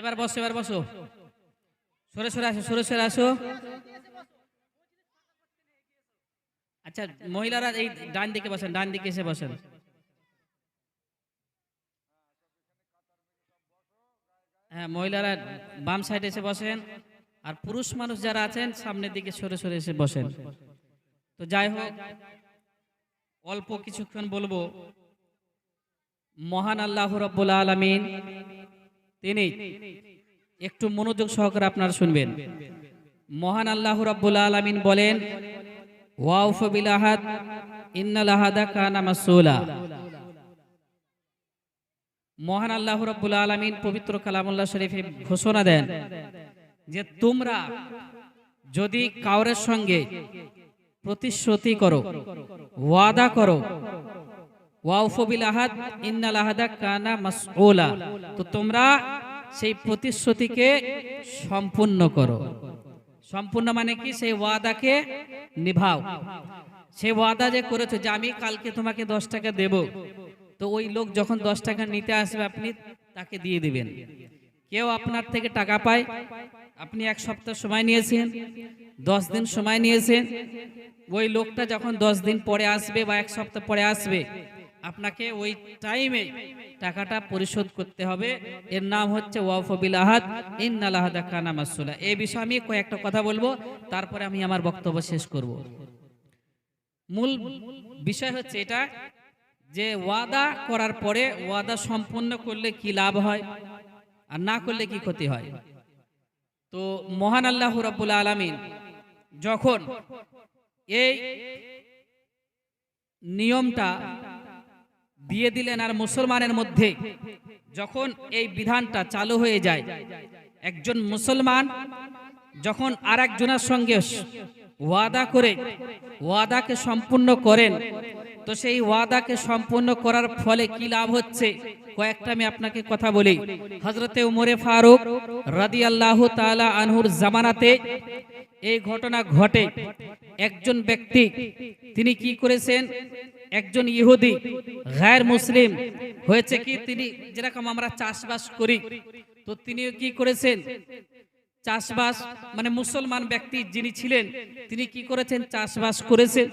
এবার বসো এবার বসো। সরে সরে আসো, সরে সরে আসো। আচ্ছা মহিলারা এই ডান দিকে বসেন, ডান দিকে এসে বসেন। হ্যাঁ মহিলারা বাম সাইডে এসে বসেন, আর পুরুষ মানুষ যারা আছেন, সামনের দিকে সরে সরে এসে বসেন। তো যাই হোক, অল্প কিছুক্ষণ বলব। মহান আল্লাহ রব্বুল আলমিন তিনি একটু মনোযোগ সহকারে আপনারা শুনবেন। মহান আল্লাহ রাব্বুল আলামিন বলেন ওয়াউফ বিল আহাদ ইন্নাল আহাদা কানা মাসউলা। মহান আল্লাহ রাব্বুল আলামিন পবিত্র কালামুল্লাহ শরীফে ঘোষণা দেন যে, তোমরা যদি কাউরের সঙ্গে প্রতিশ্রুতি করো, ওয়াদা করো ওয়াউফ বিল আহাদ, ইন্নাল আহাদা কানা মাসউলা। তো তোমরা সেই প্রতিশ্রুতিকে সম্পূর্ণ করো। সম্পূর্ণ মানে কি? সেই ওয়াদাকে নিভাও। সেই ওয়াদা যে করেছ যে আমি কালকে তোমাকে দশ টাকা দেব। তো ওই লোক যখন দশ টাকা নিতে আসবে, আপনি তাকে দিয়ে দিবেন। কেউ আপনার থেকে টাকা পায়। আপনি এক সপ্তাহ সময় নিয়েছেন, দশ দিন সময় নিয়েছেন। ওই লোকটা যখন দশ দিন পরে আসবে বা এক সপ্তাহ পরে আসবে আপনাকে ওই টাইমে টাকাটা পরিশোধ করতে হবে। এর নাম হচ্ছে ওয়াফবিল আহাদ, ইন্নাল আহাদা কানা মাসুলা। এই বিষয়ে আমি কয়েকটা কথা বলব, তারপরে আমি আমার বক্তব্য শেষ করব। মূল বিষয় হচ্ছে এটা যে ওয়াদা করার পরে ওয়াদা সম্পূর্ণ করলে কি লাভ হয়, আর না করলে কি ক্ষতি হয়? তো মহান আল্লাহ রাব্বুল আলামিন যখন এই নিয়মটা দিয়ে দিলেন আর মুসলমানের মধ্যে। যখন এই বিধানটা চালু হয়ে যায়, একজন মুসলমান যখন আর একজনের সঙ্গে ওয়াদা করে, ওয়াদাকে সম্পূর্ণ করেন, তো সেই ওয়াদাকে সম্পূর্ণ করার ফলে কি লাভ হচ্ছে? কয়েকটা আমি আপনাকে কথা বলি। হজরতে উমরে ফারুক রাদি আল্লাহ তালা আনহুর জামানাতে এই ঘটনা ঘটে। একজন ব্যক্তি, তিনি কি করেছেন? একজন ইহুদি গায়ের মুসলিম। হয়েছে কি, তিনি যেরকম আমরা চাষবাস করি, তো তিনিও কি করেছেন? চাষবাস মানে মুসলমান ব্যক্তি যিনি ছিলেন, তিনি কি করেছেন? চাষবাস করেছেন।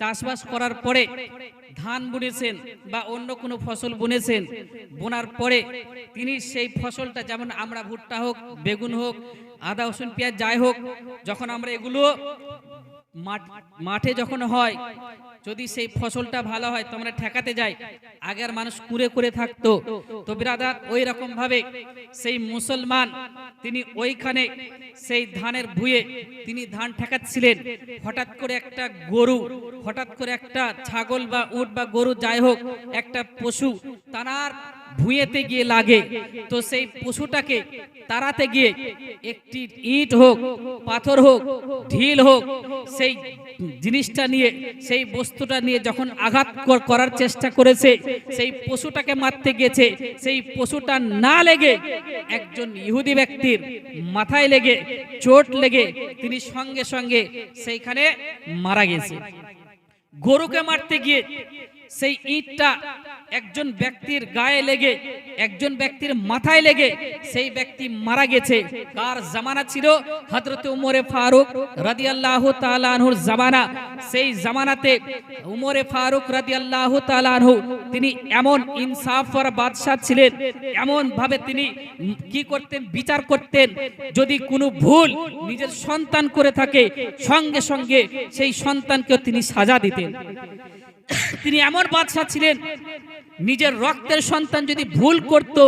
চাষবাস করার পরে ধান বুনেছেন বা অন্য কোনো ফসল বুনেছেন। বোনার পরে তিনি সেই ফসলটা, যেমন আমরা ভুট্টা হোক, বেগুন হোক, আদা, রসুন, পেঁয়াজ, যাই হোক, যখন আমরা এগুলো মাঠ- যখন হয়, যদি সেই ফসলটা ভালো হয় তো আমরা ঠেকাতে যাই। আগের মানুষ কুড়ে করে থাকতো। তো বিরাদার ওই রকম ভাবে সেই মুসলমান, তিনি ওইখানে সেই ধানের ভুয়ে তিনি ধান ঠেকাচ্ছিলেন। হঠাৎ করে একটা গরু, হঠাৎ করে একটা ছাগল বা উট বা গরু যাই হোক, একটা পশু, তার ভুঁয়েতে গিয়ে লাগে। তো সেই পশুটাকে তাড়াতে গিয়ে একটি ইট হোক, পাথর হোক, ঢিল হোক, সেই জিনিসটা নিয়ে, সেই বস্তুটা নিয়ে যখন আঘাত করার চেষ্টা করেছে, সেই পশুটাকে মারতে গেছে সেই পশুটা না লেগে একজন ইহুদি ব্যক্তির মাথায় লেগে, চোট লেগে তিনি সঙ্গে সঙ্গে সেইখানে মারা গেছে গরুকে মারতে গিয়ে সেই ইটটা একজন ব্যক্তির গায়ে লেগে, একজন ব্যক্তির মাথায় লেগে সেই ব্যক্তি মারা গেছে। কার জামানা ছিল? হযরত উমরে ফারুক রাদিয়াল্লাহু তাআলা আনহুর জামানা। সেই জামানাতে উমরে ফারুক রাদিয়াল্লাহু তাআলা আনহু, তিনি এমন ইনসাফর বাদশাহ ছিলেন। এমন ভাবে তিনি কি করতেন? বিচার করতেন। যদি কোনো ভুল নিজের সন্তান করে থাকে, সঙ্গে সঙ্গে সেই সন্তানকেও তিনি সাজা দিতেন। তিনি এমন বাদশাহ ছিলেন, নিজের রক্তের সন্তান যদি ভুল করত,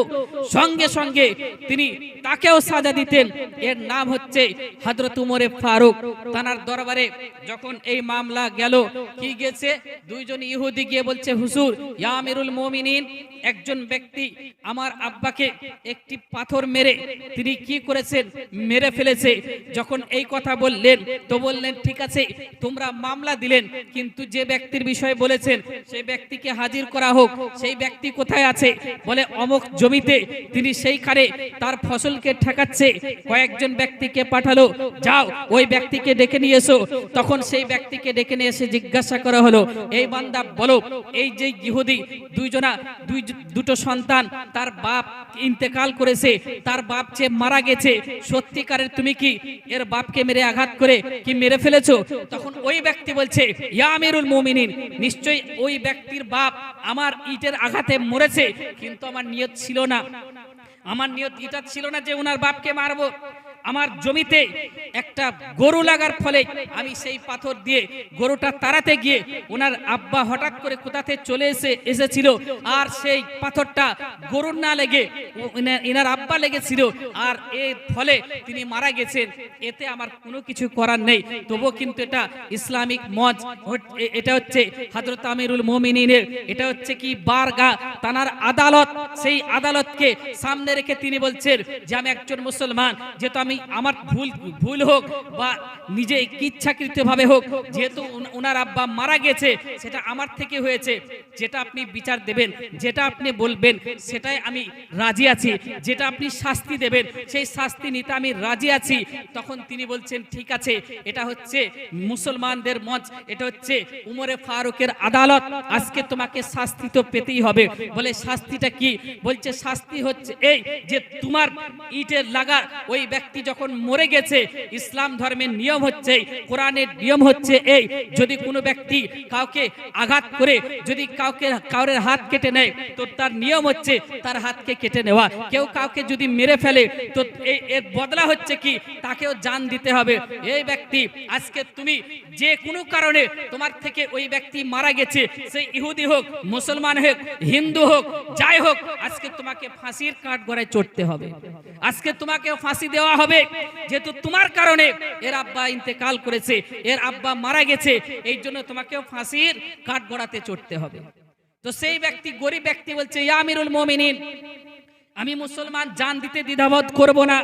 সঙ্গে সঙ্গে তিনি তাকেও সাজা দিতেন। এর নাম হচ্ছে হযরত উমরে ফারুক। তানার দরবারে যখন এই মামলা গেল, কি গেছে? দুইজন ইহুদি গিয়ে বলছে, হুজুর, ইয়া আমিরুল মুমিনিন, একজন ব্যক্তি আমার আব্বাকে একটি পাথর মেরে তিনি কি করেছেন? মেরে ফেলেছে। যখন এই কথা বললেন, তো বললেন, ঠিক আছে, তোমরা মামলা দিলেন, কিন্তু যে ব্যক্তির বিষয়ে বলেছেন, সেই ব্যক্তিকে হাজির করা হোক, সেই ব্যক্তি কোথায় আছে? বলে অমুক জমিতে তিনি সেইখানে তার ফসলকে ঠেকাচ্ছে, কয়েকজন ব্যক্তিকে পাঠালো, যাও, ওই ব্যক্তিকে ডেকে নিয়ে এসো। তখন সেই ব্যক্তিকে ডেকে নিয়ে এসে জিজ্ঞাসা করা হলো, এই বান্দা, বলো, এই যে ইহুদি, দুইজনা, দুই দুটো সন্তান, তার বাপ ইন্তেকাল করেছে, তার বাপ যে মারা গেছে, সত্যিকারের তুমি কি এর বাপকে মেরে আঘাত করে কি মেরে ফেলেছো? তখন ওই ব্যক্তি বলছে, ইয়া আমিরুল মুমিনিন নিশ্চয়ই ওই ব্যক্তির বাপ আমার ইটের আঘাতে মরেছে, কিন্তু আমার নিয়ত ছিল না। আমার নিয়ত এটা ছিল না যে ওনার বাপকে মারবো। আমার জমিতে একটা গরু লাগার ফলে আমি সেই পাথর দিয়ে গরুটা তাড়াতে গিয়ে ওনার আব্বা হঠাৎ করে কোথাতে চলে এসে, এসেছিল। আর সেই পাথরটা গরুর না লেগে এনার- আব্বা লেগেছিল। আর এর ফলে তিনি মারা গেছেন। এতে আমার কোনো কিছু করার নেই। তবুও কিন্তু এটা ইসলামিক মজ এটা হচ্ছে হযরত আমিরুল মুমিনিনের, এটা হচ্ছে কি বারগা, তানার আদালত। সেই আদালতকে সামনে রেখে তিনি বলছেন যে, আমি একজন মুসলমান, যেহেতু আমি আমার ভুল ভুল হোক বা নিজে ইচ্ছাকৃত ভাবে হোক, যেহেতু উনার আব্বা মারা গেছে, সেটা আমার থেকে হয়েছে, যেটা আপনি বিচার দেবেন, যেটা আপনি বলবেন, সেটাই আমি রাজি আছি, যেটা আপনি শাস্তি দেবেন, সেই শাস্তি নিতে আমি রাজি আছি। তখন তিনি বলছেন, ঠিক আছে, এটা হচ্ছে মুসলমানদের মঞ্চ, এটা হচ্ছে উমরে ফারুকের আদালত, আজকে তোমাকে শাস্তি তো পেতেই হবে। বলে, শাস্তিটা কি? বলছে, শাস্তি হচ্ছে এই যে তোমার ইটের লাগা, ওই ব্যক্তি যখন মরে গেছে, ইসলাম ধর্মের নিয়ম হচ্ছে, কোরআনের নিয়ম হচ্ছে এই, যদি কোনো ব্যক্তি কাউকে আঘাত করে, যদি কাউকে, কাউরের হাত কেটে নেয়, তো তার নিয়ম হচ্ছে তার হাতকে কেটে নেওয়া। কেউ কাউকে যদি মেরে ফেলে, তো এই, এর বদলা হচ্ছে কি? তাকেও জান দিতে হবে। এই ব্যক্তি, আজকে তুমি যে কোনো কারণে তোমার থেকে ওই ব্যক্তি মারা গেছে সেই ইহুদি হোক, মুসলমান হোক, হিন্দু হোক, যাই হোক, আজকে তোমাকে ফাঁসির কাঠ গড়ায় চড়তে হবে। আজকে তোমাকে ফাঁসি দেওয়া হবে যেহেতু তোমার কারণে এর আব্বা ইন্তেকাল করেছে, এর আব্বা মারা গেছে, এই জন্য তোমাকেও ফাঁসির কাঠ গড়াতে চড়তে হবে। তো সেই ব্যক্তি, গরিব ব্যক্তি বলছে, ইয়া আমিরুল মোমিনিন, আমি মুসলমান, জান দিতে দ্বিধাবোধ করব না।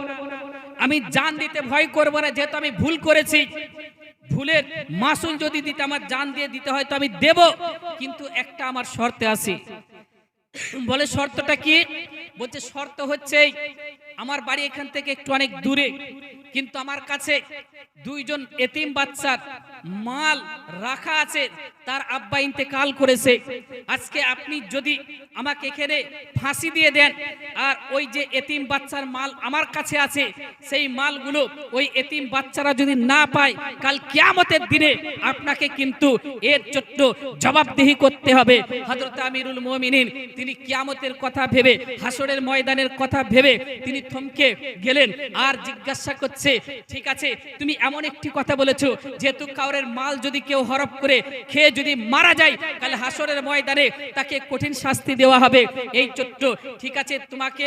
আমি জান দিতে ভয় করব না, যেহেতু আমি ভুল করেছি। ভুলের মাসুল যদি দিতে আমার জান দিয়ে দিতে হয় তো আমি দেব, কিন্তু একটা আমার শর্তে আছে। বলে শর্তটা কি? বলছে, শর্ত হচ্ছে আমার বাড়ি এখান থেকে একটু অনেক দূরে। কিন্তু আমার কাছে দুইজন এতিম বাচ্চার মাল রাখা আছে, তার আব্বা ইন্তেকাল করেছে। আজকে আপনি যদি আমাকে এখানে ফাঁসি দিয়ে দেন, আর ওই যে এতিম বাচ্চার মাল আমার কাছে আছে, সেই মালগুলো ওই এতিম বাচ্চারা যদি না পায়, কাল কিয়ামতের দিনে আপনাকে কিন্তু এর ছোট্ট জবাবদিহি করতে হবে। হযরত আমিরুল মুমিনিন, তিনি কিয়ামতের কথা ভেবে হাসরের ময়দানের কথা ভেবে তিনি থমকে গেলেন আর জিজ্ঞাসা করছে ঠিক আছে, তুমি এমন একটি কথা বলেছ, যেহেতু কাউরের মাল যদি কেউ হরপ করে খেয়ে যদি মারা যায়, তাহলে হাসরের ময়দানে তাকে কঠিন শাস্তি দেওয়া হবে। এই চোট্ট, ঠিক আছে, তোমাকে,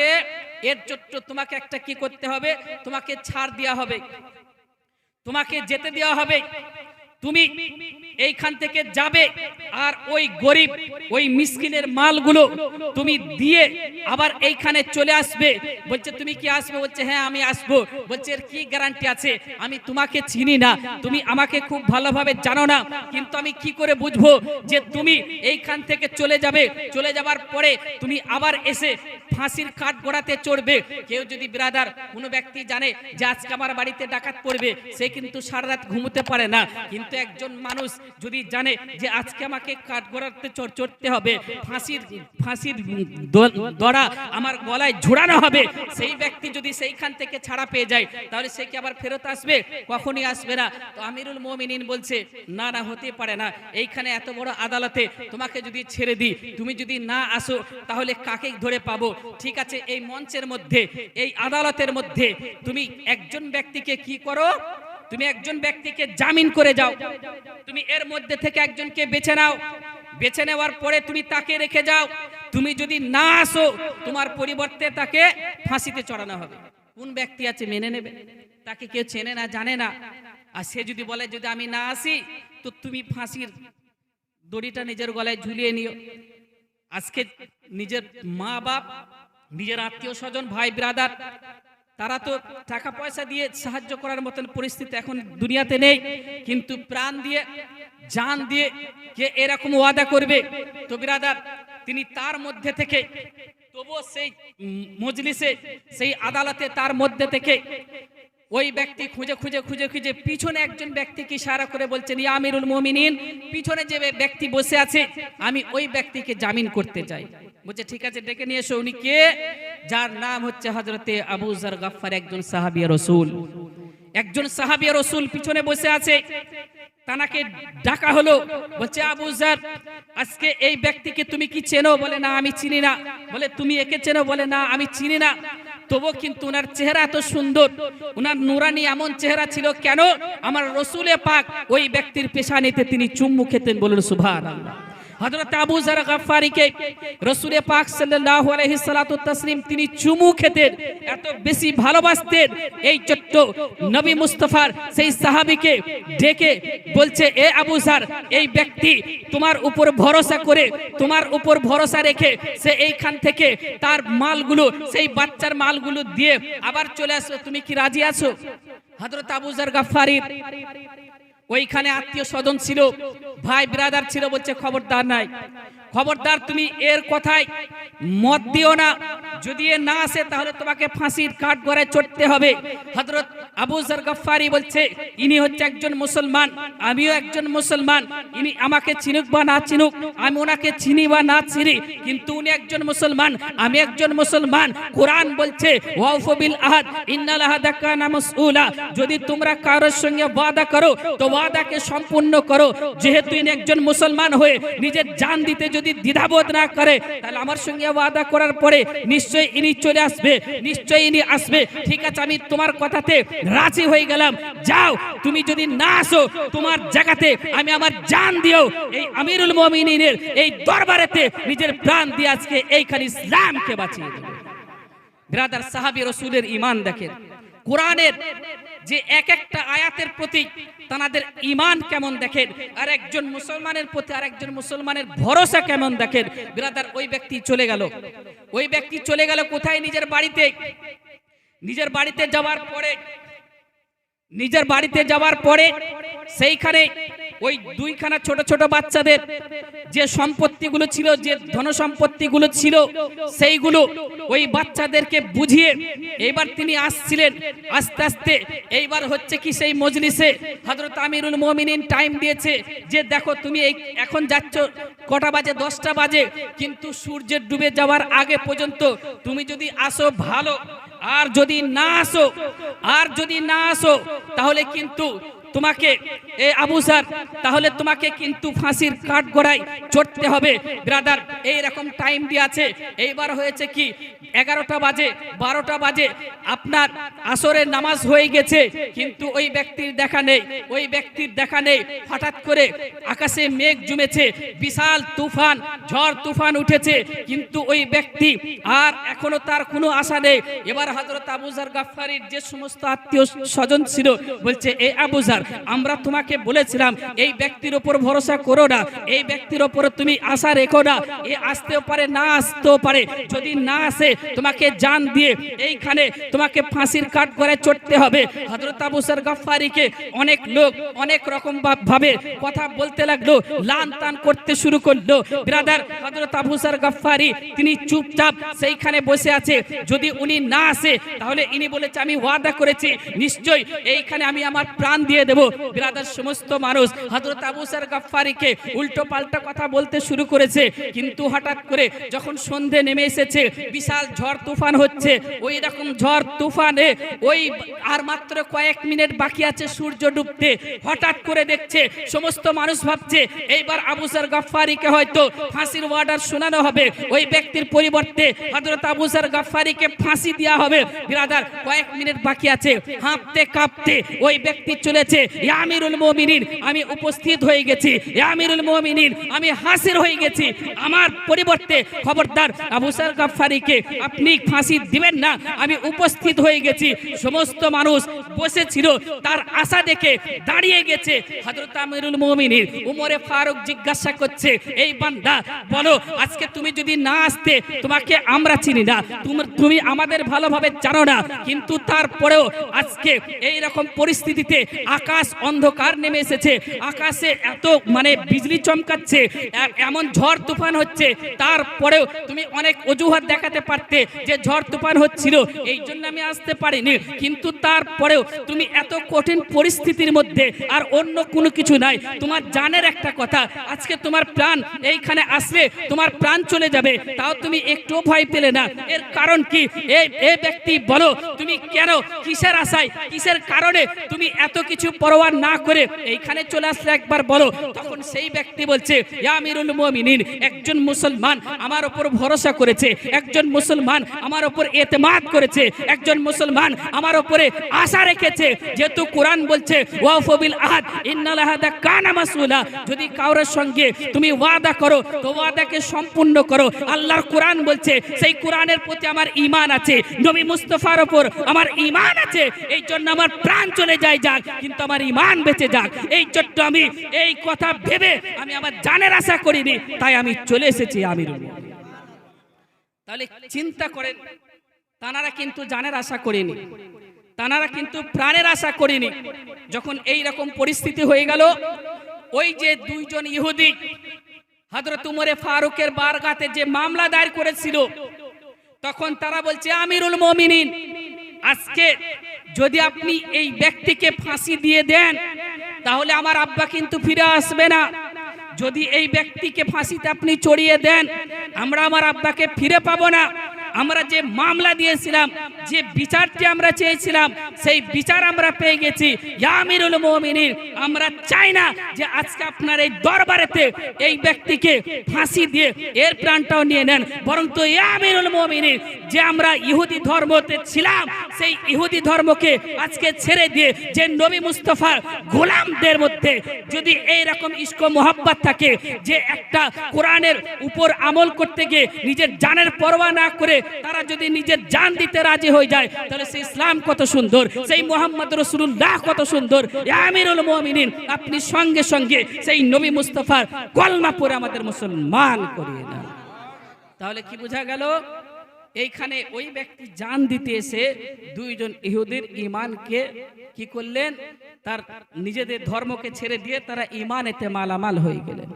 এর চোট্ট তোমাকে একটা কি করতে হবে? তোমাকে ছাড় দেওয়া হবে। তোমাকে যেতে দেওয়া হবে। তুমি এইখান থেকে যাবে আর ওই গরিব, ওই মিসকিনের মালগুলো তুমি দিয়ে আবার এইখানে চলে আসবে। বলছে, তুমি কি আসবে? বলছে হ্যাঁ আমি আসব। বলছে, এর কি গ্যারান্টি আছে? আমি তোমাকে চিনি না। তুমি আমাকে খুব ভালোভাবে জানো না। কিন্তু আমি কি করে বুঝব যে তুমি এইখান থেকে চলে যাবে? চলে যাবার পরে তুমি আবার এসে ফাঁসির কাঠ গোড়াতে চড়বে। কেউ যদি বিরাদার কোনো ব্যক্তি জানে যে আজকে আমার বাড়িতে ডাকাত পড়বে, সে কিন্তু সারা রাত ঘুমোতে পারে না। কিন্তু একজন মানুষ যদি জানে যে আজকে আমাকে কাঠ গোড়াতে চড়তে হবে, ফাঁসির ফাঁসির দড়া আমার গলায় ঝোড়ানো হবে, সেই ব্যক্তি যদি সেইখান থেকে ছাড়া পেয়ে যায়, তাহলে সে কি আবার ফেরত আসবে? কখনই আসবে না। তো আমিরুল মোমিনিন বলছে, না না, হতে পারে না। এইখানে এত বড় আদালতে তোমাকে যদি ছেড়ে দিই, তুমি যদি না আসো, তাহলে কাকে ধরে পাবো? ঠিক আছে, এই মঞ্চের মধ্যে, এই আদালতের মধ্যে তুমি একজন ব্যক্তিকে কি করো? তুমি একজন ব্যক্তিকে জামিন করে যাও। তুমি এর মধ্যে থেকে একজনকে বেছে নাও। বেছে নেওয়ার পরে তুমি তাকে রেখে যাও। তুমি যদি না আসো, তোমার পরিবর্তে তাকে ফাঁসিতে চড়ানো হবে। কোন ব্যক্তি আছে মেনে নেবে? তাকে কেউ চেনে না, জানে না। আর সে যদি বলে, যদি আমি না আসি, তো তুমি ফাঁসির দড়িটা নিজের গলায় ঝুলিয়ে নিও। আজকে নিজের মা বাপ নিজের আত্মীয় স্বজন ভাই ব্রাদার তারা তো টাকা পয়সা দিয়ে সাহায্য করার মতন পরিস্থিতি এখন দুনিয়াতে নেই, কিন্তু প্রাণ দিয়ে, জান দিয়ে কে এরকম ওয়াদা করবে? তো বিরাদার তিনি তার মধ্যে থেকে, তবুও সেই মজলিসে, সেই আদালতে তার মধ্যে থেকে ওই ব্যক্তি খুঁজে খুঁজে খুঁজে খুঁজে পিছনে একজন ব্যক্তিকে ইশারা করে বলছেন, ইয়া আমিরুল মুমিনিন, পিছনে যে ব্যক্তি বসে আছে, আমি ওই ব্যক্তিকে জামিন করতে চাই। বলছে, ঠিক আছে, ডেকে নিয়ে এসো। উনি কে? যার নাম হচ্ছে হজরতে আবু জার গাফফার, একজন সাহাবিয়া রসুল। একজন সাহাবিয়া রসুল পিছনে বসে আছে, তানাকে ডাকা হলো। বলছে, আবু জার আজকে এই ব্যক্তিকে তুমি কি চেনো? বলে, না, আমি চিনি না। বলে, তুমি একে চেনো? বলে, না, আমি চিনি না। তবু কিন্তু ওনার চেহারা এত সুন্দর। ওনার নুরানি এমন চেহারা ছিল, কেন? আমার রসুলে পাক ওই ব্যক্তির পেশা নিতে তিনি চুম্মু খেতেন বলুন সুভান হযরত আবু জার গাফফারিকে রাসূলে পাক সাল্লাল্লাহু আলাইহি সাল্লাতু তাসলিম তিনি চুমু খেতেন, এত বেশি ভালোবাসতেন। এই ছোট্ট নবী মুস্তাফার সেই সাহাবীকে ডেকে বলছে, এ আবু জার এই ব্যক্তি তোমার উপর ভরসা করে, তোমার উপর ভরসা রেখে সে এইখান থেকে তার মালগুলো, সেই বাচ্চার মালগুলো দিয়ে আবার চলে আসো তুমি কি রাজি আছো? হযরত আবু জার গাফফারি ওইখানে আত্মীয় স্বজন ছিল, ভাই ব্রাদার ছিল বলছে, খবরদার নাই। খবরদার তুমি এর কথায় মত দিও না। যদি এ না আসে, তাহলে তোমাকে ফাঁসির কাঠ গড়ায় চড়তে হবে। হযরত আবু জার গফফারি বলছে, ইনি হচ্ছে একজন মুসলমান, আমিও একজন মুসলমান। ইনি আমাকে চিনুক বা না চিনুক, আমি ওনাকে চিনি বা না চিনি, কিন্তু উনি একজন মুসলমান, আমি একজন মুসলমান। কোরআন বলছে, ওয়াউফু আহাদ, ইন্নাল আহাদা কানা যদি তোমরা কারোর সঙ্গে ওয়াদা করো, তো ওয়াদাকে সম্পূর্ণ করো। যেহেতু ইনি একজন মুসলমান হয়ে নিজের জান দিতে যদি দ্বিধাবোধ না করে, তাহলে আমার সঙ্গে ওয়াদা করার পরে নিশ্চয়ই ইনি চলে আসবে, নিশ্চয়ই ইনি আসবে। ঠিক আছে, আমি তোমার কথাতে রাজি হয়ে গেলাম। যাও, তুমি যদি না আসো তোমার জায়গাতে, আমি আমার জান দিও এই আমিরুল মমিনের এই দরবারেতে নিজের প্রাণ দিয়ে আজকে এইখানে ইসলামকে বাঁচিয়ে দেবে। ব্রাদার সাহাবি রসুলের ইমান দেখেন। কোরআনের যে এক একটা আয়াতের প্রতি তাদের ইমান কেমন দেখেন, আর একজন মুসলমানের প্রতি আর একজন মুসলমানের ভরসা কেমন দেখেন। ব্রাদার, ওই ব্যক্তি চলে গেল। ওই ব্যক্তি চলে গেল কোথায়? নিজের বাড়িতে। নিজের বাড়িতে যাওয়ার পরে, নিজের বাড়িতে যাওয়ার পরে সেইখানে ওই দুইখানা ছোট ছোট বাচ্চাদের যে সম্পত্তিগুলো ছিল, যে ধন সম্পত্তিগুলো ছিল, সেইগুলো ওই বাচ্চাদেরকে বুঝিয়ে এইবার তিনি আসছিলেন। আস্তে আস্তে এইবার হচ্ছে কি সেই মজলিসে হযরত আমিরুল মুমিনিন টাইম দিয়েছে যে দেখো তুমি এই এখন যাচ্ছ কটা বাজে? দশটা বাজে। কিন্তু সূর্যের ডুবে যাওয়ার আগে পর্যন্ত তুমি যদি আসো ভালো। আর যদি না আসো, আর যদি না আসো, তাহলে কিন্তু তোমাকে, এ আবু তাহলে তোমাকে কিন্তু ফাঁসির কাঠ গড়াই চড়তে হবে। ব্রাদার এই রকম টাইম দিয়ে আছে। এইবার হয়েছে কি, এগারোটা বাজে, বারোটা বাজে। আপনার আসরের নামাজ হয়ে গেছে, কিন্তু ওই ব্যক্তির দেখা নেই। ওই ব্যক্তির দেখা নেই। হঠাৎ করে আকাশে মেঘ জমেছে, বিশাল তুফান, ঝড় তুফান উঠেছে, কিন্তু ওই ব্যক্তি আর এখনও তার কোনো আশা নেই। এবার হযরত আবুজার গাফফারির যে সমস্ত আত্মীয় স্বজন ছিল, বলছে এই আবুজার আমরা তোমাকে বলেছিলাম, এই ব্যক্তির উপর ভরসা করো না, এই ব্যক্তির উপর তুমি আশা রেখো না, এ আসতেও পারে, না আসতেও পারে, যদি না আসে, তোমাকে জান দিয়ে এইখানে তোমাকে ফাঁসির কাঠ করে চড়তে হবে। হযরত আবুজার গাফফারিকে অনেক লোক অনেক রকম ভাবে কথা বলতে লাগল লান তান করতে শুরু করল। ব্রাদার হযরত আবুজার গাফফারি, তিনি চুপচাপ সেইখানে বসে আছে, যদি উনি না আসে, তাহলে ইনি বলেছে, আমি ওয়াদা করেছি, নিশ্চয়ই এইখানে আমি আমার প্রাণ দিয়ে দেব। ব্রাদার সমস্ত মানুষ হযরত আবুজার গাফফারিকে উল্টো পাল্টা কথা বলতে শুরু করেছে। কিন্তু হঠাৎ করে যখন সন্ধে নেমে এসেছে, বিশাল ঝড় তুফান হচ্ছে। ওই রকম ঝড় তুফানে ওই আর মাত্র কয়েক মিনিট বাকি আছে সূর্য ডুবতে। হঠাৎ করে দেখছে, সমস্ত মানুষ ভাবছে, এইবার আবুজার গাফফারিকে হয়তো ফাঁসির অর্ডার শোনানো হবে। ওই ব্যক্তির পরিবর্তে হযরত আবুজার গাফফারিকে ফাঁসি দেওয়া হবে। বিরাদার কয়েক মিনিট বাকি আছে। হাঁপতে কাঁপতে ওই ব্যক্তি চলেছে। ইয়া আমিরুল মুমিনিন, আমি উপস্থিত হয়ে গেছি। ইয়া আমিরুল মুমিনিন, আমি হাসির হয়ে গেছি। আমার পরিবর্তে খবরদার আপনি ফাঁসি দিবেন না, আমি উপস্থিত হয়ে গেছি। সমস্ত মানুষ বসেছিল, তার আশা দেখে দাঁড়িয়ে গেছে। হযরত আমিরুল উমরে ফারুক জিজ্ঞাসা করছে, এই বান্দা, বলো, আজকে তুমি যদি না আসতে, তোমাকে আমরা চিনি না। তুমি- আমাদের ভালোভাবে জানো না, কিন্তু তারপরেও আজকে এই রকম পরিস্থিতিতে আকাশ আকাশ অন্ধকার নেমে এসেছে। আকাশে এত মানে বিজলি চমকাচ্ছে এমন ঝড় তুফান হচ্ছে। তারপরেও তুমি অনেক অজুহাত দেখাতে পারতে যে ঝড় তুফান হচ্ছিল, এই জন্য আমি আসতে পারিনি। কিন্তু তারপরেও তুমি এত কঠিন পরিস্থিতির মধ্যে আর অন্য কোনো কিছু নাই। তোমার জানের একটা কথা, আজকে তোমার প্রাণ এইখানে আসলে তোমার প্রাণ চলে যাবে। তাও তুমি একটু ভয় পেলে না। এর কারণ কি? এই ব্যক্তি বলো, তুমি কেন কিসের আশায়, কিসের কারণে তুমি এত কিছু পরোয়া না করে এইখানে চলে আসলে একবার বলো। তখন সেই ব্যক্তি বলছে, ইয়া আমিরুল মুমিনিন, একজন মুসলমান আমার উপর ভরসা করেছে, একজন মুসলমান আমার উপর এতেমাদ করেছে, একজন মুসলমান আমার উপরে আশা রেখেছে। যেহেতু কোরআন বলছে ওয়াফবিল আহাদ ইন্নাল আহাদা কানা মাসউলা। যদি কাউরের সঙ্গে তুমি ওয়াদা করো, তো ওয়াদাকে সম্পূর্ণ করো। আল্লাহর কোরআন বলছে, সেই কোরআনের প্রতি আমার ঈমান আছে, নবী মুস্তাফার উপর আমার ঈমান আছে এই জন্য আমার প্রাণ চলে যায় যাক। কিন্তু আমার ঈমান বেঁচে যাক। এই জন্য আমি, এই কথা ভেবে আমি আমার জানের আশা করিনি, তাই আমি চলে এসেছি আমিরুল তাহলে চিন্তা করেন, তানারা কিন্তু জানের আশা করেনি, তানারা কিন্তু প্রাণের আশা করেনি। যখন এই রকম পরিস্থিতি হয়ে গেল, ওই যে দুইজন ইহুদি, হযরত উমরে ফারুকের বারগাতে যে মামলা দায়ের করেছিল, তখন তারা বলছে, আমিরুল মমিনিন, আজকে যদি আপনি এই ব্যক্তিকে ফাঁসি দিয়ে দেন, তাহলে আমার আব্বা কিন্তু ফিরে আসবে না। যদি এই ব্যক্তিকে ফাঁসিতে আপনি চড়িয়ে দেন, আমরা আমার আব্বাকে ফিরে পাবো না। আমরা যে মামলা দিয়েছিলাম, যে বিচারটি আমরা চেয়েছিলাম, সেই বিচার আমরা পেয়ে গেছি। ইয়া আমিরুল মুমিনিন, আমরা চাই না যে আজকে আপনার এই দরবারেতে এই ব্যক্তিকে ফাঁসি দিয়ে এর প্রাণটাও নিয়ে নেন। বরং তো ইয়া আমিরুল মুমিনিন, যে আমরা ইহুদি ধর্মতে ছিলাম, সেই ইহুদি ধর্মকে আজকে ছেড়ে দিয়ে যে নবী মুস্তফার গোলামদের মধ্যে যদি এই রকম ইস্ক মোহাব্বত থাকে, যে একটা কোরআনের উপর আমল করতে গিয়ে নিজের জানের পরোয়া না করে তারা যদি নিজের জান দিতে রাজি হয়ে যায়, তাহলে সেই ইসলাম কত সুন্দর, সেই মোহাম্মদ রসুল্লাহ কত সুন্দর আমিরুল মুমিনিন, আপনি সঙ্গে সঙ্গে সেই নবী মুস্তফার কলমা পরে আমাদের মুসলমান করিয়ে দেন। তাহলে কি বোঝা গেল? এইখানে ওই ব্যক্তি জান দিতে এসে দুইজন ইহুদির ইমানকে কি করলেন? তার নিজেদের ধর্মকে ছেড়ে দিয়ে তারা ইমান এতে মালামাল হয়ে গেলেন।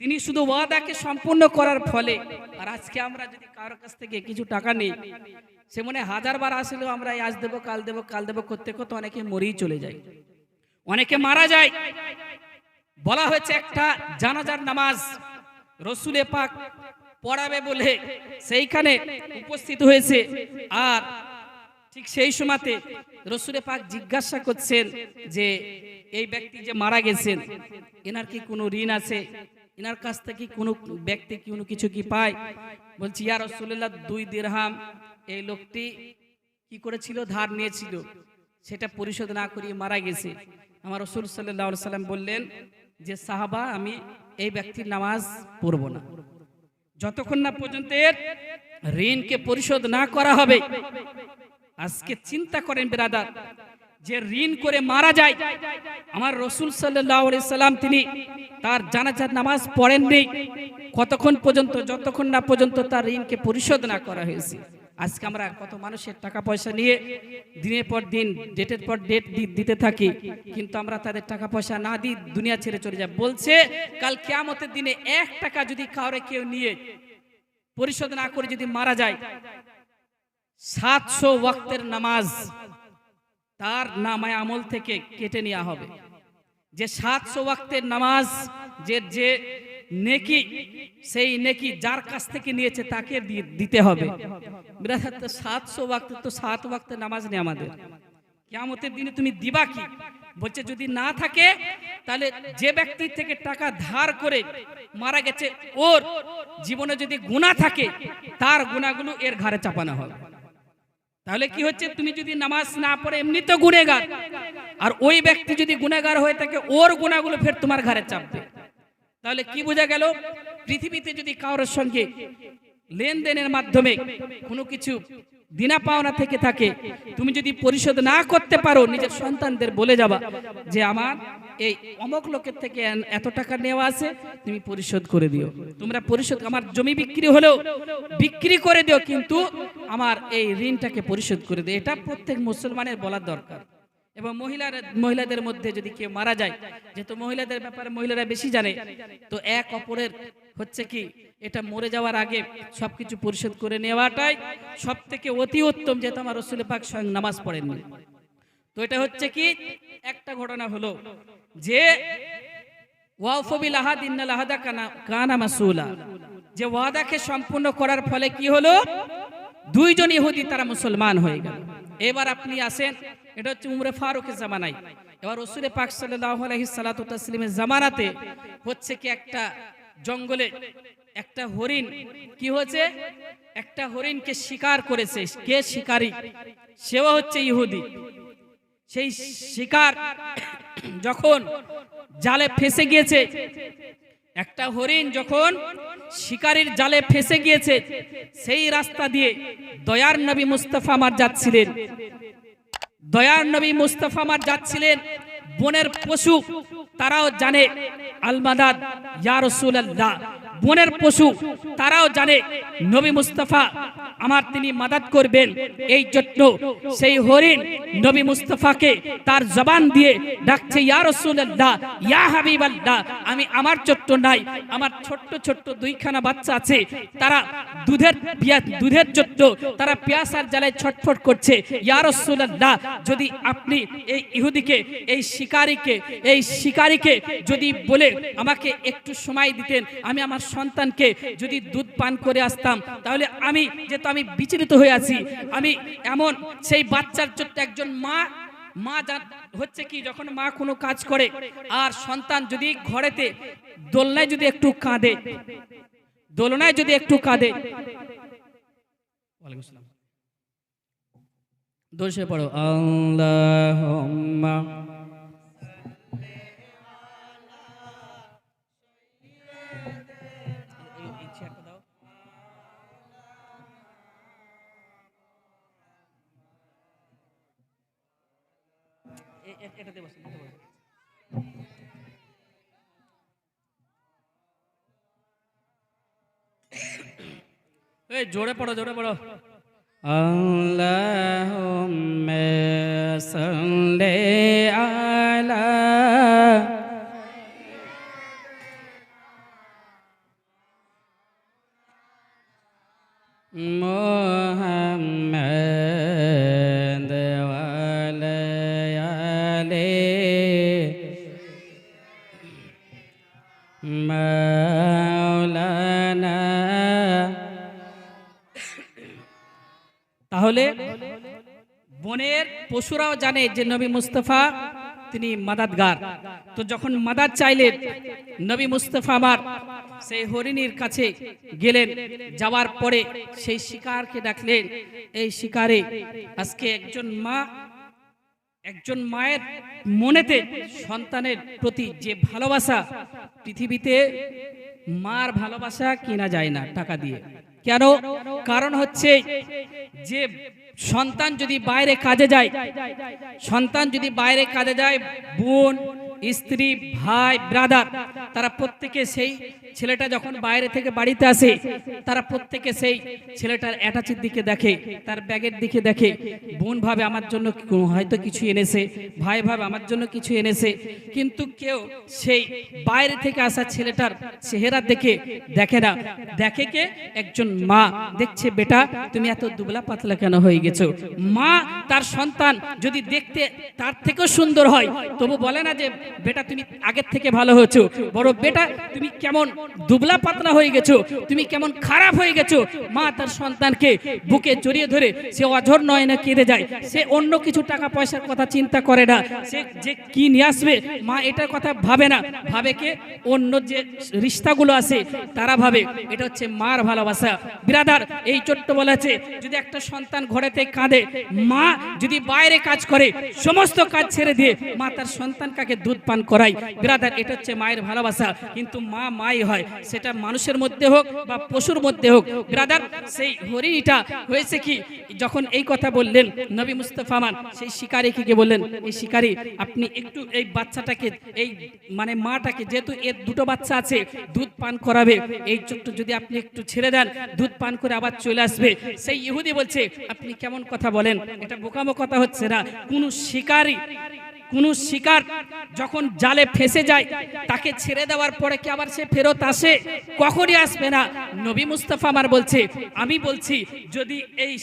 তিনি শুধু ওয়াদাকে সম্পূর্ণ করার ফলে, আর আজকে আমরা যদি কারোর কাছ থেকে কিছু টাকা নেই, সে মনে হয় হাজার বার আসলেও আমরা আজ দেবো, কাল দেবো কাল দেবো করতে করতে অনেকে মরেই চলে যায়। অনেকে মারা যায়। বলা হয়েছে একটা জানাজার নামাজ রসুলে পাক পড়াবে বলে সেইখানে উপস্থিত হয়েছে। আর ঠিক সেই সময়তে রসুলে পাক জিজ্ঞাসা করছেন যে, এই ব্যক্তি যে মারা গেছেন, এনার কি কোনো ঋণ আছে? এনার কাছ থেকে কোনো ব্যক্তি কোনো কিছু কি পায়? বলছি, ইয়া রসুল্লাহ দুই দিরহাম, এই লোকটি কি করেছিল? ধার নিয়েছিল। সেটা পরিশোধ না করিয়ে মারা গেছে। আমার রসুল সাল্লাহ সাল্লাম বললেন যে, সাহাবা, আমি এই ব্যক্তির নামাজ পড়ব না। যতক্ষণ না পর্যন্ত ঋণকে পরিশোধ না করা হবে, আজকে চিন্তা করেন, বেরাদার যে ঋণ করে মারা যায়। আমার রসুল সাল্লাম তিনি তার জানাজার নামাজ পড়েননি। কতক্ষণ পর্যন্ত, যতক্ষণ না পর্যন্ত তার ঋণকে পরিশোধ না করা হয়েছে। আজকে আমরা কত মানুষের টাকা পয়সা নিয়ে দিনের পর দিন, ডেটের পর ডেট দিতে থাকি, কিন্তু আমরা তাদের টাকা পয়সা না দিই দুনিয়া ছেড়ে চলে যায় বলছে, কাল কেয়ামতের দিনে এক টাকা যদি কাউরে কেউ নিয়ে পরিশোধ না করে যদি মারা যায়, সাতশো ওয়াক্তের নামাজ তার নামায় আমল থেকে কেটে নেওয়া হবে। যে সাতশো ওয়াক্তের নামাজ, যে যে নেকি, সেই নেকি যার কাছ থেকে নিয়েছে তাকে দিতে হবে। সাতশো ওয়াক্ত তো সাত ওয়াক্তের নামাজ নেই আমাদের। কেমতের দিনে তুমি দিবা কি? বলছে, যদি না থাকে, তাহলে যে ব্যক্তি থেকে টাকা ধার করে মারা গেছে, ওর জীবনে যদি গুণা থাকে, তার গুণাগুলো এর ঘাড়ে চাপানো হবে। তাহলে কি হচ্ছে? তুমি যদি নামাজ না পড়ে এমনি তো গুনেগার আর ওই ব্যক্তি যদি গুনেগার হয়ে থাকে, ওর গুণাগুলো ফের তোমার ঘরে চাপবে। তাহলে কি বোঝা গেল? পৃথিবীতে যদি কারোর সঙ্গে লেনদেনের মাধ্যমে কোনো কিছু দিনা পাওনা থেকে থাকে, তুমি যদি পরিশোধ না করতে পারো, নিজের সন্তানদের বলে যাবা যে, আমার এই অমক লোকের থেকে এত টাকা নেওয়া আছে, তুমি পরিশোধ করে দিও। তোমরা পরিশোধ, আমার জমি বিক্রি হলেও বিক্রি করে দিও, কিন্তু আমার এই ঋণটাকে পরিশোধ করে দিও। এটা প্রত্যেক মুসলমানের বলার দরকার। এবং মহিলার, মহিলাদের মধ্যে যদি কেউ মারা যায়, যেহেতু মহিলাদের ব্যাপারে মহিলারা বেশি জানে, তো এক অপরের হচ্ছে কি, এটা মরে যাওয়ার আগে সবকিছু পরিশোধ করে নেওয়াটাই সব থেকে অতি উত্তম, যেহেতু আমার রসুল পাক স্বয়ং নামাজ পড়েননি। তো এটা হচ্ছে কি, একটা ঘটনা হলো যে যে ওয়াদাকে সম্পূর্ণ করার ফলে কি হলো? দুইজন ইহুদি তারা মুসলমান হয়ে গেল। এবার আপনি আসেন, এটা হচ্ছে উমরে ফারুকের জামানায়। এবার রসুলে পাক সাল্লাতু তাসলিমের জামানাতে হচ্ছে কি একটা জঙ্গলে একটা হরিণ, কি হয়েছে? একটা হরিণকে শিকার করেছে। কে শিকারী? সেও হচ্ছে ইহুদি। সেই শিকার যখন জালে ফেসে গিয়েছে, একটা হরিণ যখন শিকারীর জালে ফেসে গিয়েছে, সেই রাস্তা দিয়ে দয়ার নবী মুস্তাফা আমার যাচ্ছিলেন। দয়ার নবী মুস্তাফা আমার যাচ্ছিলেন, বনের পশু, তারাও জানে, আলমাদাদ, ইয়া রাসূলুল্লাহ। বনের পশু, তারাও জানে নবী মুস্তফা আমার তিনি মাদাত করবেন। এই জন্য সেই হরিণ নবী মুস্তাফাকে তার জবান দিয়ে ডাকছে, ইয়া রাসূলুল্লাহ, ইয়া হাবিবাল্লাহ, আমি আমার ছোট্ট নাই, আমার ছোট্ট ছোট্ট দুইখানা বাচ্চা আছে, তারা দুধের দুধের জন্য তারা পিয়াসার জ্বালায় ছটফট করছে, ইয়া রাসূলুল্লাহ, যদি আপনি এই ইহুদিকে, এই শিকারীকে এই শিকারীকে যদি বলে আমাকে একটু সময় দিতেন, আমি আমার সন্তানকে যদি দুধ পান করে আসতাম, তাহলে আমি যেহেতু আমি বিচলিত হয়ে আছি, আমি এমন সেই বাচ্চার জন্য একজন মা মা হচ্ছে কি, যখন মা কোনো কাজ করে, আর সন্তান যদি ঘরেতে দোলনায় যদি একটু কাঁদে, দোলনায় যদি একটু কাঁদে। দোষে পড়ো, আল্লাহুম্মা এই জোরে পড়ো জোরে পড়ো। আল্লাহ সাল্লি পশুরাও জানে যে নবী মুস্তফা তিনি মাদাদগার। তো যখন মাদাদ চাইলেন নবী মুস্তফা আমার সেই হরিণীর কাছে গেলেন। যাওয়ার পরে সেই শিকারকে ডাকলেন, এই শিকারে, আজকে একজন মা, একজন মায়ের মনেতে সন্তানের প্রতি যে ভালোবাসা, পৃথিবীতে মার ভালোবাসা কিনা যায় না টাকা দিয়ে। কেন? কারণ হচ্ছে যে সন্তান যদি বাইরে কাজে যায়, সন্তান যদি বাইরে কাজে যায়, বোন স্ত্রী, ভাই ব্রাদার তারা প্রত্যেকে সেই ছেলেটা যখন বাইরে থেকে বাড়িতে আসে, তারা প্রত্যেকে সেই ছেলেটার অ্যাটাচের দিকে দেখে, তার ব্যাগের দিকে দেখে, বোন ভাবে আমার জন্য হয়তো কিছু এনেছে, ভাই ভাবে আমার জন্য কিছু এনেছে, কিন্তু কেউ সেই বাইরে থেকে আসা ছেলেটার চেহারা দেখে দেখে না। দেখে কে? একজন মা। দেখছে, বেটা, তুমি এত দুবলা পাতলা কেন হয়ে গেছো? মা, তার সন্তান যদি দেখতে তার থেকেও সুন্দর হয়, তবু বলে না যে বেটা, তুমি আগের থেকে ভালো হয়েছো। বড় বেটা, তুমি কেমন দুবলা পাতলা হয়ে গেছো। তুমি কেমন খারাপ হয়ে গেছো। মা তার সন্তানকে বুকে জড়িয়ে ধরে সে অঝর নয় না কেঁদে যায়। সে অন্য কিছু টাকা পয়সার কথা চিন্তা করে না। সে যে কি নিয়ে আসবে, মা এটার কথা ভাবে না। ভাবে কে? অন্য যে রিস্তাগুলো আছে, তারা ভাবে। এটা হচ্ছে মার ভালোবাসা। বিরাদার, এই ছোট্ট বলেছে যদি একটা সন্তান ঘরেতে কাঁদে, মা যদি বাইরে কাজ করে, সমস্ত কাজ ছেড়ে দিয়ে, মা তার সন্তান কাকে দুধ দুধ পান করাই। ব্রাদার, এটা হচ্ছে মায়ের ভালোবাসা। কিন্তু মা মাই হয়, সেটা মানুষের মধ্যে হোক বা পশুর মধ্যে হোক। ব্রাদার, সেই হরিণীটা হয়েছে কি, যখন এই কথা বললেন নবী মুস্তফা মান, সেই শিকারীকে বললেন, এই শিকারী, আপনি একটু এই বাচ্চাটাকে, এই মানে মাটাকে, যেহেতু এর দুটো বাচ্চা আছে, দুধ পান করাবে। এই ছোট্ট যদি আপনি একটু ছেড়ে দেন, দুধ পান করে আবার চলে আসবে। সেই ইহুদি বলছে, আপনি কেমন কথা বলেন? এটা বোকামো কথা হচ্ছে না। কোন শিকারী কোন শিকার যখন জালে ফেসে যায়, তাকে ছেড়ে দেওয়ার পরে কি আবার সে ফেরত আসে? কখনই আসবে না। নবী মুস্তাফা আমার বলছে, আমি বলছি, যদি এই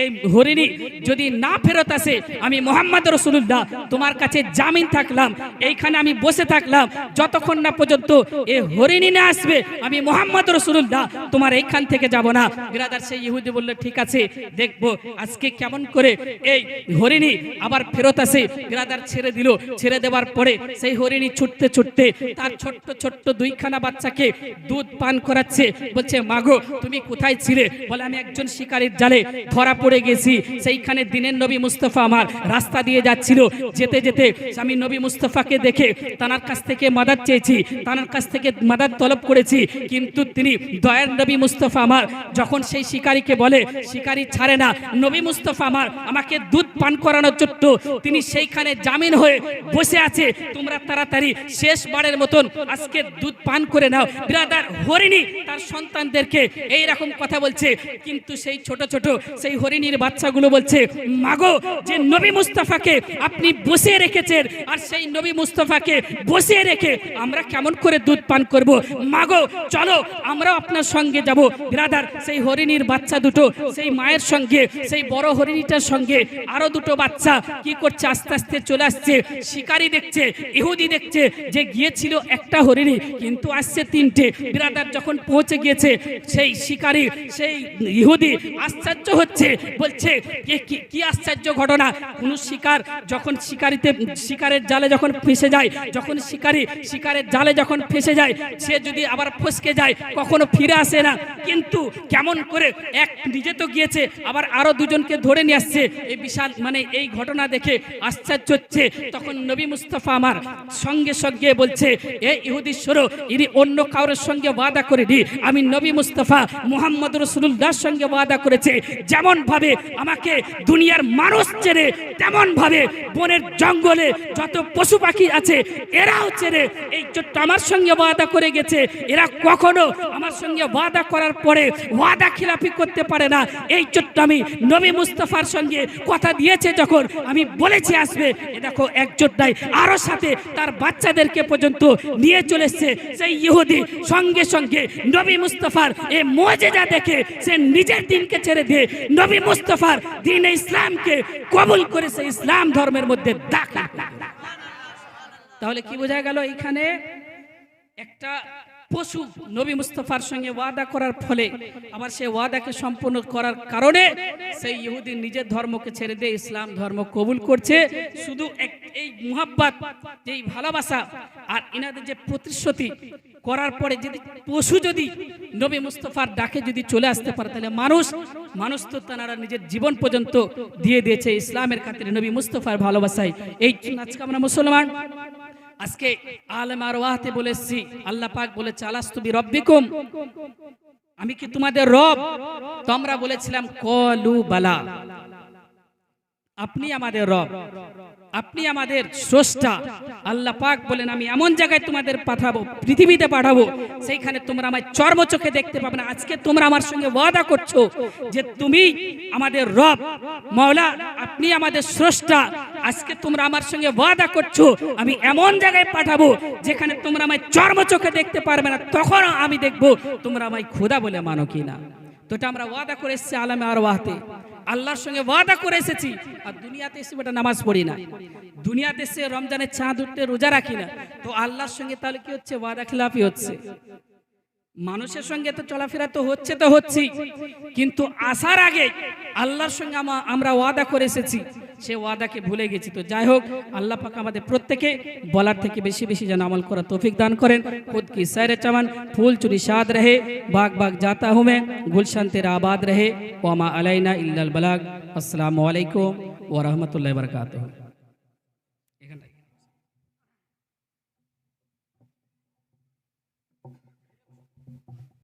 এই হরিণী যদি না ফেরত আসে, আমি মোহাম্মদ রসুল্লাহ তোমার কাছে জামিন থাকলাম, এইখানে আমি বসে থাকলাম, যতক্ষণ না পর্যন্ত এ হরিণী না আসবে, আমি মোহাম্মদ রসুল্লাহ তোমার এইখান থেকে যাব না। বিরাদার সেই ইহুদি বলল, ঠিক আছে, দেখব, আজকে কেমন করে এই হরিণী আবার ফেরত আসে। বিরাদার ছেড়ে দিল। ছেড়ে দেওয়ার পরে সেই হরিণী ছুটতে ছুটতে তার ছোট্ট ছোট্ট দুইখানা বাচ্চাকে দুধ পান করাচ্ছে। বলছে মাগো তুমি কোথায় ছিলে? বলে, আমি একজন শিকারীর জালে ধরা পড়ে গেছি। সেইখানে দিনের নবী মুস্তফা আমার রাস্তা দিয়ে যাচ্ছিল। যেতে যেতে আমি নবী মুস্তফাকে দেখে তানার কাছ থেকে মাদার চেয়েছি, তানার কাছ থেকে মাদার তলব করেছি। কিন্তু তিনি দয়ার নবী মুস্তফা আমার, যখন সেই শিকারীকে বলে, শিকারী ছাড়ে না, নবী মুস্তফা আমার, আমাকে দুধ পান করানোর জন্য, তিনি সেইখানে জামিন হয়ে বসে আছে, তোমরা তাড়াতাড়ি শেষবারের মতন আজকে দুধ পান করে নাও। ব্রাদার হরিণী তার সন্তানদেরকে এই রকম কথা বলছে, কিন্তু সেই ছোট ছোট সেই হরিণীর বাচ্চাগুলো বলছে, মাগো, যে নবী মুস্তাফাকে আপনি বসিয়ে রেখেছেন আর সেই নবী মুস্তাফাকে বসিয়ে রেখে আমরা কেমন করে দুধ পান করব? মাগো, চলো আমরা আপনার সঙ্গে যাব। ব্রাদার, সেই হরিণীর বাচ্চা দুটো, সেই মায়ের সঙ্গে, সেই বড় হরিণীটার সঙ্গে, আরও দুটো বাচ্চা, কি করছে? আস্তে আস্তে চলে আসছে। শিকারি দেখছে, ইহুদি দেখছে, যে গিয়েছিল একটা হরিণী, কিন্তু আসছে তিনটে। বিরাদার যখন পৌঁছে গিয়েছে, সেই শিকারি, সেই ইহুদি আশ্চর্য হচ্ছে, বলছে, "এ কি- কি আশ্চর্য ঘটনা? কোনো শিকার যখন শিকারিতে, শিকারের জালে যখন ফেসে যায়, যখন শিকারি, শিকারের জালে যখন ফেসে যায়, সে যদি আবার ফসকে যায়, কখনো ফিরে আসে না। কিন্তু কেমন করে এক নিজে তো গিয়েছে, আবার আরও দুজনকে ধরে নিয়ে আসছে। এই বিশাল মানে এই ঘটনা দেখে আশ্চর্য হচ্ছে। তখন নবী মুস্তফা আমার সঙ্গে সঙ্গে বলছে, এ ইহুদি সরো, ইনি অন্য কারোর সঙ্গে ওয়াদা করেনি। আমি নবী মুস্তফা মুহাম্মদ রসুল্লাহর সঙ্গে ওয়াদা করেছে। যেমন ভাবে আমাকে দুনিয়ার মানুষ চেনে তেমন ভাবে বনের জঙ্গলে যত পশু পাখি আছে, এরাও চেনে। এই ছোট্ট আমার সঙ্গে ওয়াদা করে গেছে। এরা কখনো আমার সঙ্গে ওয়াদা করার পরে ওয়াদা খিলাফি করতে পারে না। এই ছোট্ট আমি নবী মুস্তফার সঙ্গে কথা দিয়েছে যখন আমি বলেছি আসবে দেখো একজোট নাই, আরও সাথে তার বাচ্চাদেরকে পর্যন্ত নিয়ে চলে এসছে। সেই ইহুদি সঙ্গে সঙ্গে নবী মুস্তফার এ মজেজা দেখে সে নিজের দিনকে ছেড়ে দিয়ে নবী মুস্তফার দিন ইসলামকে কবুল করে সে ইসলাম ধর্মের মধ্যে করল। তাহলে কি বোঝা গেল এখানে একটা পশু নবী মুস্তফার সঙ্গে ওয়াদা করার ফলে আবার সেই ওয়াদাকে সম্পূর্ণ করার কারণে সেই ইহুদি নিজের ধর্মকে ছেড়ে দিয়ে ইসলাম ধর্ম কবুল করছে। শুধু এক- এই মুহাব্বাত এই ভালোবাসা আর ইনাদের যে প্রতিশ্রুতি করার পরে যদি পশু যদি নবী মুস্তফার ডাকে যদি চলে আসতে পারে, তাহলে মানুষ মানুষ তো তারা নিজের জীবন পর্যন্ত দিয়ে দিয়েছে ইসলামের খাতিরে নবী মুস্তফার ভালোবাসায়। এই আজকে আমরা মুসলমান। আজকে আলম আর ওয়াহতে বলে এসছি আল্লাহ পাক বলে চালাস তুমি রব্বিকুম আমি কি তোমাদের রব? তোমরা বলেছিলাম, কলু বালা। আপনি আমাদের রব। আপনি আমাদের স্রষ্টা। আল্লাহ পাক বলেন, আমি এমন জায়গায় তোমাদের পাঠাবো, পৃথিবীতে পাঠাবো, সেইখানে তোমরা আমায় চর্ম চোখে দেখতে পাবে না। আজকে তোমরা আমার সঙ্গে ওয়াদা করছ যে তুমি আমাদের রব। মাওলা, আপনি আমাদের স্রষ্টা। আজকে তোমরা আমার সঙ্গে ওয়াদা করছ, আমি এমন জায়গায় পাঠাবো যেখানে তোমরা আমায় চর্ম চোখে দেখতে পারবে না তখন আমি দেখব তোমরা আমায় খোদা বলে মানো কিনা। তো এটা আমরা ওয়াদা করে এসেছি আলামে আর ওয়াহতে আল্লাহর সঙ্গে ওয়াদা করে এসেছি, আর দুনিয়াতে এসে বেটা নামাজ পড়ি না। দুনিয়াতে এসে রমজানের চাঁদ উঠতে রোজা রাখি না। তো আল্লাহর সঙ্গে তাহলে কি হচ্ছে? ওয়াদা খিলাফি হচ্ছে। মানুষের সঙ্গে তো চলাফেরা তো হচ্ছে তো হচ্ছি কিন্তু আসার আগে আল্লাহর সঙ্গে আমরা ওয়াদা করে এসেছি। সে ওয়াদাকে ভুলে গেছি। তো যাই হোক, আল্লাহ পাক আমাদের প্রত্যেকে বলার থেকে বেশি বেশি যেন আমল করা তৌফিক দান করেন। খুদকি কি চামান, ফুল চুরি সাদ রহে, বাঘ বাঘ জাতা হুঁ মে গুলশান তেরা আবাদ রহে। ওমা আলাইনা ইল্লাল বালাগ। আসসালামু আলাইকুম ওরহমতুল্লাহ বরকাত